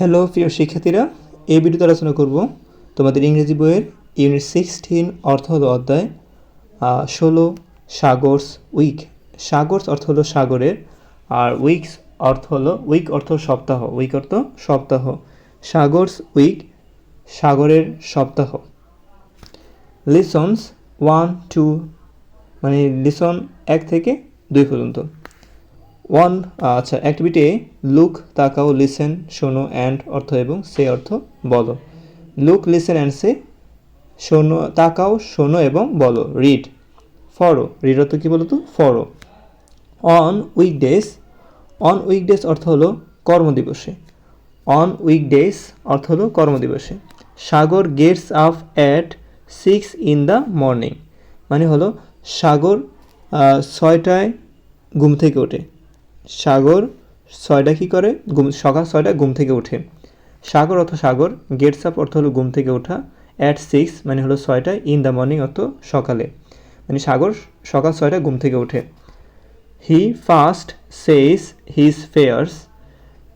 Hello প্রিয় শিক্ষার্থীরা, এই ভিডিওতে আলোচনা করব তোমাদের ইংরেজি বইয়ের ইউনিট সিক্সটিন অর্থ হলো অধ্যায় ষোলো, সাগরস উইক সাগরস অর্থ হলো সাগরের, আর উইকস অর্থ হলো উইক অর্থ সপ্তাহ উইক অর্থ সপ্তাহ। সাগরস উইক সাগরের সপ্তাহ। লিসনস ওয়ান টু মানে লিসন এক থেকে দুই পর্যন্ত। ওয়ান আচ্ছা অ্যাক্টিভিটি এ লুক তাকাও লিসেন শোনো অ্যান্ড অর্থ এবং সে অর্থ বলো। লুক লিসেন অ্যান্ড সে শোনো, তাকাও, শোনো এবং বলো। রিড ফরো রিড অর্থ কী বলো তো for on weekdays on weekdays অর্থ হলো কর্মদিবসে। অন উইকডেজ অর্থ হলো কর্মদিবসে। Sagar gets up at six in the morning মানে হলো সাগর ছয়টায় ঘুম থেকে ওঠে। সাগর ছয়টা কী করে? ঘুম, সকাল ছয়টা ঘুম থেকে ওঠে সাগর অর্থ সাগর গেটস আপ অর্থ হলো ঘুম থেকে ওঠা। অ্যাট সিক্স মানে হলো ছয়টায় ইন দ্য মর্নিং অর্থ সকালে। মানে সাগর সকাল ছয়টায় ঘুম থেকে ওঠে। He first says his prayers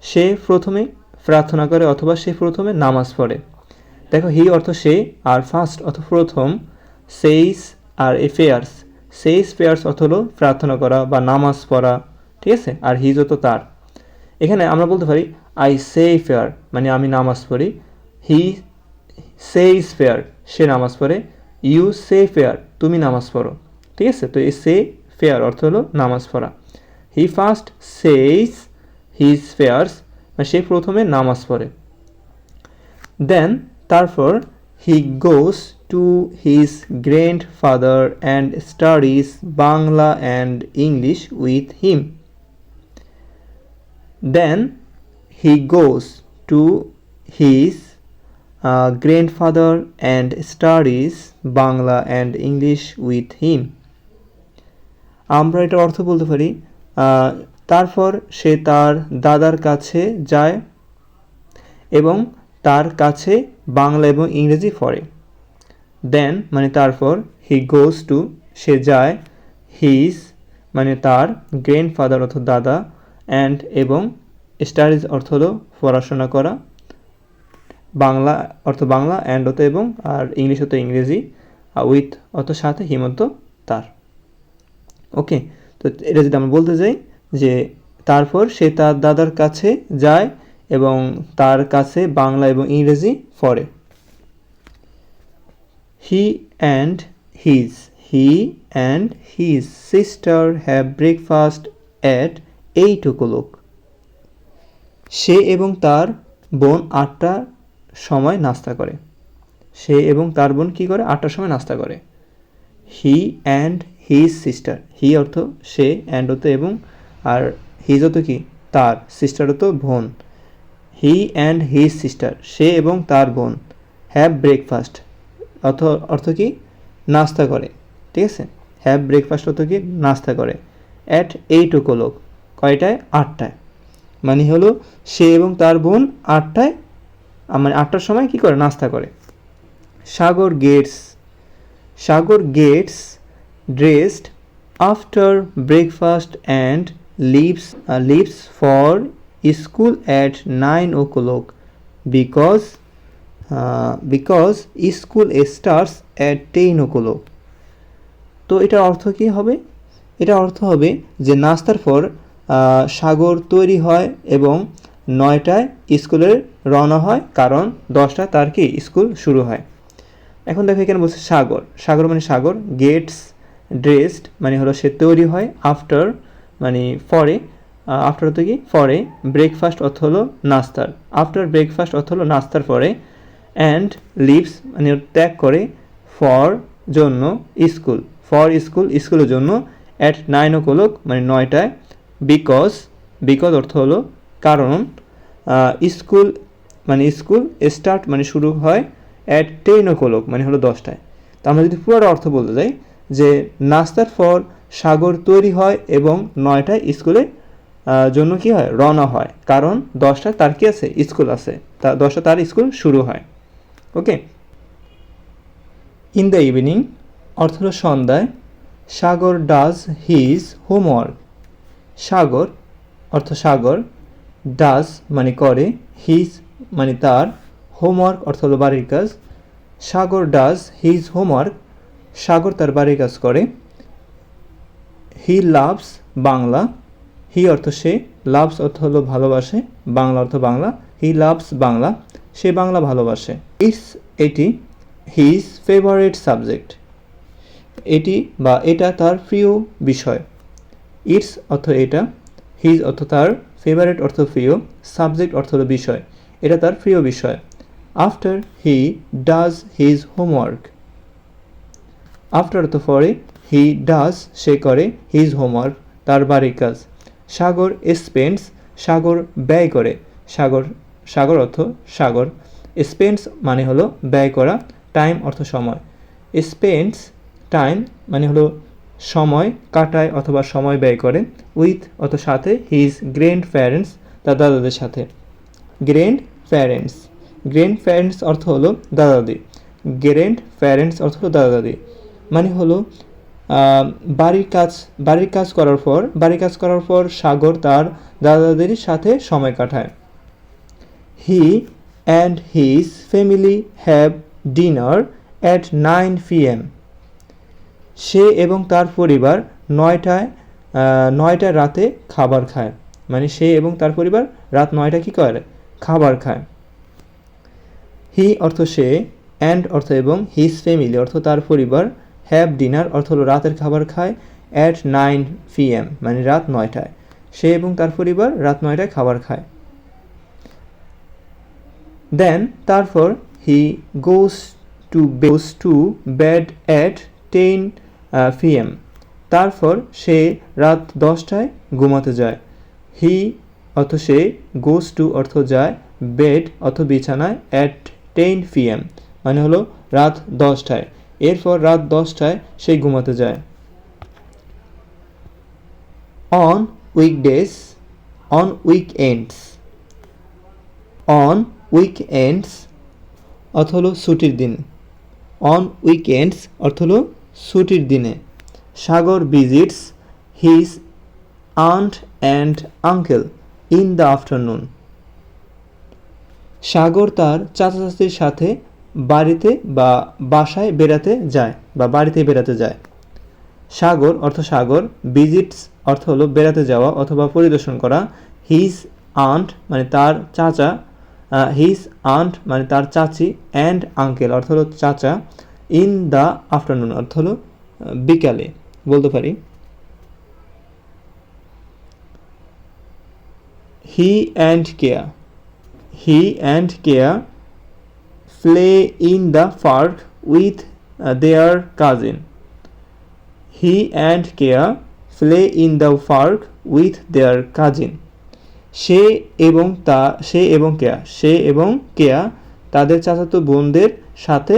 সে প্রথমে প্রার্থনা করে অথবা সে প্রথমে নামাজ পড়ে। দেখো হি অর্থ সে আর ফার্স্ট অর্থ প্রথম। সেইস আর এ ফেয়ার্স সেইস ফেয়ার্স অর্থ হলো প্রার্থনা করা বা নামাজ পড়া। ঠিক আছে? আর হিজ অর্থ তার। এখানে আমরা বলতে পারি আই সে ফেয়ার মানে আমি নামাজ পড়ি। হি সেইস ফেয়ার সে নামাজ পড়ে। ইউ সে ফেয়ার তুমি নামাজ পড়ো। ঠিক আছে? তো এই সে ফেয়ার অর্থ হলো নামাজ পড়া। He first says his prayers মানে সে প্রথমে নামাজ পড়ে। দেন তারপর he goes to his grandfather and studies Bangla and English with him then he goes to his uh, grandfather and studies Bangla and English with him. আমরা এটার অর্থ বলতে পারি তারপর সে তার দাদার কাছে যায় এবং তার কাছে বাংলা এবং ইংরেজি পড়ে। দেন মানে তারপর হি গোজ টু সে যায় হিজ মানে তার গ্র্যান্ডফাদার অর্থাৎ দাদা অ্যান্ড এবং স্টাডিজ অর্থ হলো পড়াশোনা করা। বাংলা অর্থ বাংলা অ্যান্ড অর্থ এবং, আর ইংলিশ অর্থ ইংরেজি উইথ অর্থ সাথে, হিমন্ত তার। ওকে তো এটা যদি আমরা বলতে যাই যে তারপর সে তার দাদার কাছে যায় এবং তার কাছে বাংলা এবং ইংরেজি পড়ে। He and his he and his sister have breakfast at eight clock. সে এবং তার বোন আটটার সময় নাস্তা করে। সে এবং তার বোন কী করে? আটটার সময় নাস্তা করে। He and his sister he অর্থ সে অ্যান্ড অর্থ এবং আর হিজ অর্থ কি? তার। সিস্টার অর্থ বোন। হি অ্যান্ড হিজ সিস্টার সে এবং তার বোন। হ্যাভ ব্রেকফাস্ট অর্থ অর্থ কি? নাস্তা করে। ঠিক আছে? হ্যাভ ব্রেকফাস্ট অর্থ কি? নাস্তা করে। অ্যাট এইট ও ক্লক কয়টায়? আটটায়। মানে হলো সে এবং তার বোন আটটায় মানে আটটার সময় কি করে? নাস্তা করে। Sagar gets Sagar gets dressed after breakfast and leaves leaves for school at nine o'clock because because school starts at ten o'clock তো এটার অর্থ কী হবে? এটা অর্থ হবে যে নাস্তার পর সাগর তৈরি হয় এবং নয়টায় স্কুলের রওনা হয়, কারণ দশটা তার কি স্কুল শুরু হয়। এখন দেখো এখানে বলছে সাগর। সাগর মানে সাগর গেটস ড্রেসড মানে হলো সে তৈরি হয় আফটার মানে ফরে আফটার অর্থ কি? ফরে ব্রেকফাস্ট অর্থ হলো নাস্তার। আফটার ব্রেকফাস্ট অর্থ হলো নাস্তার পরে অ্যান্ড লিভস মানে ত্যাগ করে ফর জন্য স্কুল। ফর স্কুল, স্কুলের জন্য অ্যাট নাইন ও ক্লক মানে নয়টায় বিকজ বিকজ অর্থ হলো কারণ স্কুল মানে স্কুল স্টার্ট মানে শুরু হয় অ্যাট টেন ও ক্লক মানে হলো দশটায়। তো আমরা যদি পুরোটা অর্থ বলতে যাই, যে নাস্তার পর সাগর তৈরি হয় এবং নয়টায় স্কুলে জন্য কি হয়? রওনা হয়। কারণ দশটায় তার কি আছে? স্কুল আছে। তা দশটা তার স্কুল শুরু হয়। ওকে ইন দ্য ইভিনিং অর্থ হলো সন্ধ্যায়, Sagar does his homework Sagar, অর্থ সাগর ডাজ মানে করে, হিজ মানে তার, হোমওয়ার্ক অর্থ হলো বাড়ির কাজ, Sagar does his homework, Sagar তার বাড়ির কাজ করে, হি লাভস বাংলা, হি অর্থ সে, লাভস অর্থ হলো ভালোবাসে, বাংলা অর্থ বাংলা, হি লাভস বাংলা, সে বাংলা ভালোবাসে। ইটস এটি হিজ ফেভারেট সাবজেক্ট। এটি বা এটা তার প্রিয় বিষয়। ইটস অর্থ এটা, হিজ অর্থ তার, ফেভারিট অর্থ প্রিয়, সাবজেক্ট অর্থ হলো বিষয়, এটা তার প্রিয় বিষয়। After he does his homework. After অর্থ পরে, হি ডাজ, সে করে হিজ হোমওয়ার্ক, তার বাড়ির কাজ। সাগর স্পেন্ডস, সাগর ব্যয় করে। সাগর সাগর অর্থ সাগর। স্পেন্ডস মানে হলো ব্যয় করা, টাইম অর্থ সময়। স্পেন্ডস, টাইম মানে হলো সময় কাটায় অথবা সময় ব্যয় করে উইথ অত সাথে হিজ গ্র্যান্ড প্যারেন্টস তার দাদাদের সাথে। গ্র্যান্ড প্যারেন্টস গ্র্যান্ড প্যারেন্টস অর্থ হলো দাদা দাদি গ্র্যান্ড প্যারেন্টস অর্থ হলো দাদা দাদি মানে হলো বাড়ির কাজ বাড়ির কাজ করার পর, বাড়ির কাজ করার পর সাগর তার দাদাদের সাথে সময় কাটায়। He and his family have dinner at nine PM সে এবং তার পরিবার নয়টায় নয়টায় রাতে খাবার খায়। মানে সে এবং তার পরিবার রাত নয়টায় কী করে? খাবার খায়। হি অর্থ সে, অ্যান্ড অর্থ এবং হিজ ফ্যামিলি, অর্থ তার পরিবার, হ্যাভ ডিনার, অর্থ হলো রাতের খাবার খায় অ্যাট নাইন পিএম মানে রাত নয়টায়। সে এবং তার পরিবার রাত নয়টায় খাবার খায়। দেন তারপর he goes to goes to bed at ten PM তারপর সে রাত দশটায় ঘুমাতে যায়। হি অর্থ সে গোস টু অর্থ যায় বেড অর্থ বিছানায় অ্যাট টেন পিএম মানে হলো রাত দশটায়। এরপর রাত দশটায় সে ঘুমাতে যায়। On weekdays on weekends on weekends অর্থ হলো ছুটির দিন। অন উইকএন্ডস অর্থ হলো ছুটির দিনে। Sagar visits his aunt and uncle in the afternoon Sagar তার চাচা চাচির সাথে বাড়িতে বা বাসায় বেড়াতে যায় বা বাড়িতে বেড়াতে যায়। সাগর অর্থ সাগর ভিজিটস অর্থ হলো বেড়াতে যাওয়া অথবা পরিদর্শন করা। হিজ আন্ট মানে তার চাচা হিজ আন্ট মানে তার চাচি অ্যান্ড আঙ্কেল অর্থ হলো চাচা। ইন দ্য আফটারনুন, অর্থ হলো বিকালে, বলতে পারি। He and Keya, he and Keya play in the park with their cousin. He and Keya play in the park with their cousin. সে এবং তা, সে এবং কেয়া, সে এবং কেয়া তাদের চাচাতো বোনদের সাথে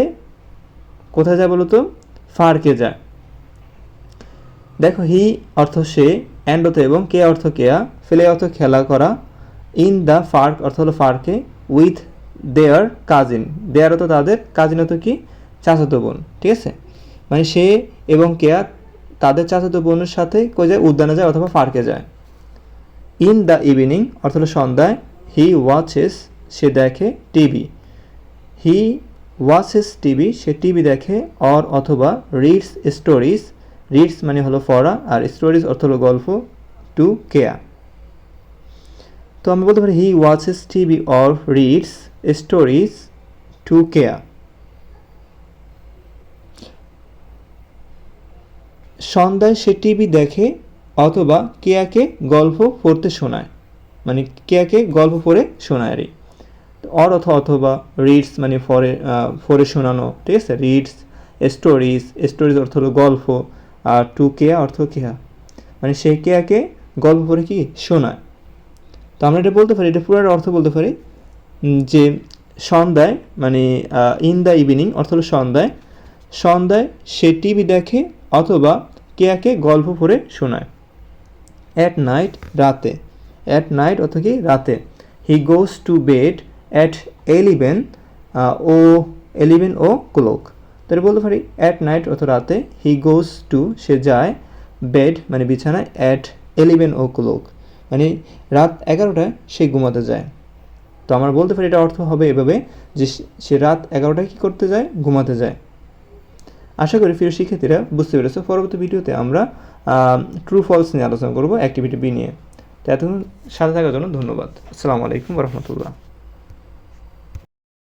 কোথায় যায় বলো তো পার্কে যায়। দেখো, হি অর্থ সে অ্যান্ড অর্থ এবং কে অর্থ কেয়া ফেলে অর্থ খেলা করা ইন দ্য ফার্ক অর্থ হলো পার্কে উইথ দেয়ার কাজিন দেয়ার অর্থ তাদের কাজিন অর্থ কি? চাচাতো বোন, ঠিক আছে? মানে সে এবং কেয়া তাদের চাচাতো বোনের সাথে কই যায়? উদ্যানে যায় অথবা পার্কে যায়। ইন দ্য ইভিনিং অর্থ হলো সন্ধ্যায় হি ওয়াচেস সে দেখে টিভি হি ওয়াচেস টিভি সে টিভি দেখে অর অথবা রিডস স্টোরিজ রিডস মানে হলো পড়া আর স্টোরিজ অর্থ হলো গল্প টু কেয়া তো আমি বলতে পারি he watches TV or reads stories to Keya সন্ধ্যায় সে টিভি দেখে, অথবা কেয়াকে গল্প পড়তে শোনায়। মানে কেয়াকে গল্প পড়ে শোনায়। তো অর অথ অথবা রিডস মানে ফরে ফরে শোনানো, ঠিক আছে? রিডস স্টোরিজ স্টোরিজ অর্থ হলো গল্প, আর টু কেয়া অর্থ কেয়া। মানে সে কেয়াকে গল্প পড়ে কি? শোনায়। তো আমরা এটা বলতে পারি, এটা পুরো অর্থ বলতে পারি যে সন্ধ্যায় মানে ইন দ্য ইভিনিং অর্থ হলো সন্ধ্যায় সন্ধ্যায় সে টিভি দেখে অথবা কেয়াকে গল্প পড়ে শোনায়। অ্যাট নাইট রাতে। অ্যাট নাইট অর্থ কি? রাতে। He goes to bed at eleven o eleven o'clock তাহলে বলতে পারি অ্যাট নাইট অর্থ রাতে হি গোস টু সে যায় বেড মানে বিছানায় অ্যাট এলিভেন ও ক্লোক মানে রাত এগারোটায় সে ঘুমাতে যায়। তো আমরা বলতে পারি এটা অর্থ হবে এভাবে যে সে রাত এগারোটায় কী করতে যায়? ঘুমাতে যায়। আশা করি প্রিয় শিক্ষার্থীরা বুঝতে পেরেছ। পরবর্তী ভিডিওতে আমরা ট্রু ফলস নিয়ে আলোচনা করব অ্যাক্টিভিটি বি নিয়ে। তো এতক্ষণ সাথে থাকার জন্য ধন্যবাদ। আসসালামু আলাইকুম রহমতুল্লাহ।